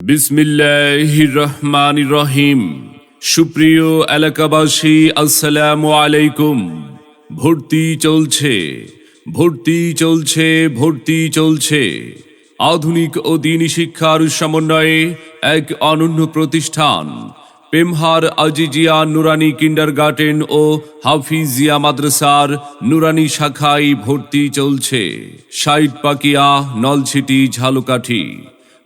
বিসমিল্লাহ রহমান রহিম সুপ্রিয় এলাকাবাসী, আসসালামু আলাইকুম। ভর্তি চলছে ভর্তি চলছে ভর্তি চলছে। আধুনিক ও দিনী শিক্ষার সমন্বয়ে এক অনন্য প্রতিষ্ঠান, পেমহার আজিজিয়া নুরানি কিন্ডার গার্ডেন ও হাফিজিয়া মাদ্রাসার নুরানি শাখায় ভর্তি চলছে। সাইট পাকিয়া নলছিটি, ঝালকাঠি।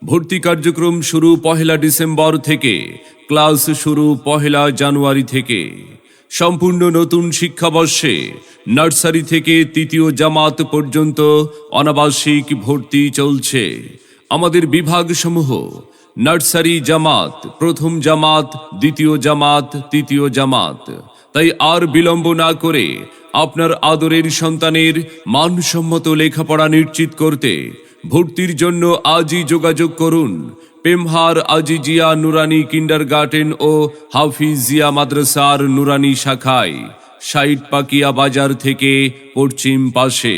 ভর্তি কার্যক্রম শুরু পহেলা ডিসেম্বর থেকে, ক্লাস শুরু পহেলা জানুয়ারি থেকে। সম্পূর্ণ নতুন শিক্ষাবর্ষে নার্সারি থেকে তৃতীয় জামাত পর্যন্ত অনাবাসিক ভর্তি চলছে। আমাদের বিভাগসমূহ, নার্সারি জামাত, প্রথম জামাত, দ্বিতীয় জামাত, তৃতীয় জামাত। তাই আর বিলম্ব না করে আপনার আদরের সন্তানের মানসম্মত লেখাপড়া নিশ্চিত করতে ভর্তির জন্য আজই যোগাযোগ করুন। পেমহার আজিজিয়া নুরানি কিন্ডার গার্ডেন ও হাফিজিয়া মাদ্রাসার নুরানি শাখায় সাইট পাকিয়া বাজার থেকে পশ্চিম পাশে।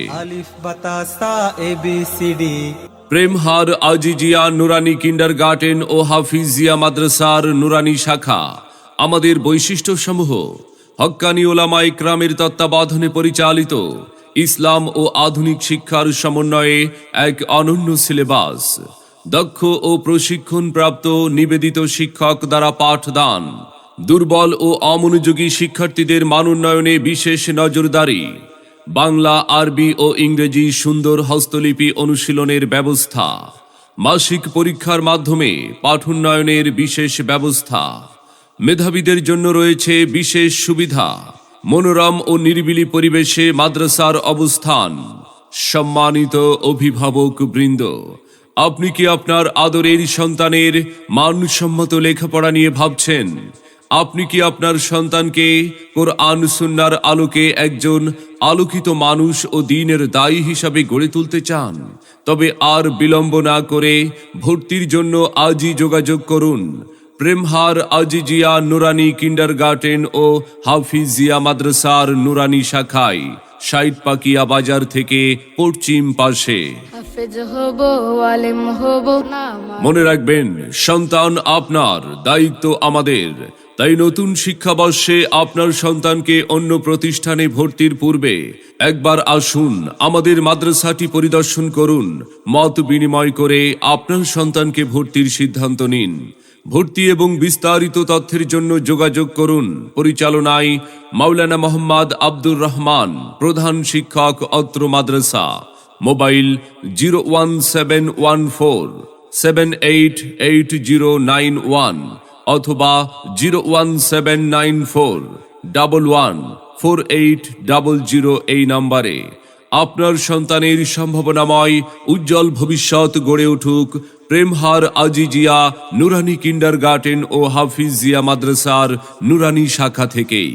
প্রেমহার আজিজিয়া নুরানি কিন্ডার গার্ডেন ও হাফিজিয়া মাদ্রাসার নুরানি শাখা আমাদের বৈশিষ্ট্যসমূহ হক্কানি ওলামা ইকরামের তত্ত্বাবধানে পরিচালিত। ইসলাম ও আধুনিক শিক্ষার সমন্বয়ে এক অনন্য সিলেবাস। দক্ষ ও প্রশিক্ষণপ্রাপ্ত নিবেদিত শিক্ষক দ্বারা পাঠদান। দুর্বল ও অমনোযোগী শিক্ষার্থীদের মানোন্নয়নে বিশেষ নজরদারি। বাংলা, আরবি ও ইংরেজি সুন্দর হস্তলিপি অনুশীলনের ব্যবস্থা। মাসিক পরীক্ষার মাধ্যমে পাঠোন্নয়নের বিশেষ ব্যবস্থা। মেধাবীদের জন্য রয়েছে বিশেষ সুবিধা। মনোরম ও নিরিবিলি পরিবেশে মাদ্রাসার অবস্থান। সম্মানিত অভিভাবক বৃন্দ, আপনি কি আপনার আদরের সন্তানের মানসম্মত লেখাপড়া নিয়ে ভাবছেন? আপনি কি আপনার সন্তানকে কোরআন সুন্নার আলোকে একজন আলোকিত মানুষ ও দিনের দায়ী হিসাবে গড়ে তুলতে চান? তবে আর বিলম্ব না করে ভর্তির জন্য আজই যোগাযোগ করুন। প্রেমহার আজিজিয়া নুরানি কিন্ডার গার্ডেন ও হাফিজিয়া মাদ্রাসার নুরানি শাখায় সাইট পাকিয়া বাজার থেকে পশ্চিম পাশে। মনে রাখবেন সন্তান আপনার দায়িত্ব আমাদের। তাই নতুন শিক্ষাবর্ষে আপনার সন্তানকে অন্য প্রতিষ্ঠানে ভর্তির পূর্বে একবার আসুন আমাদের মাদ্রাসাটি পরিদর্শন করুন মত বিনিময় করে আপনার সন্তানকে ভর্তির সিদ্ধান্ত নিন। ভর্তি এবং বিস্তারিত তথ্যের জন্য যোগাযোগ করুন। পরিচালনায় মাওলানা মোহাম্মদ আব্দুর রহমান, প্রধান শিক্ষক অত্র মাদ্রাসা। Mobile zero one seven one four, seven eight eight zero nine one অথবা zero one seven nine four, double one, four eight double zero এই নম্বরে। আপনার সন্তানের সম্ভাবনাময়, উজ্জ্বল ভবিষ্যৎ গড়ে উঠুক প্রেমহার আজিজিয়া নুরানি কিন্ডার গার্টেন ও হাফিজিয়া মাদ্রাসার নুরানি শাখা থেকেই।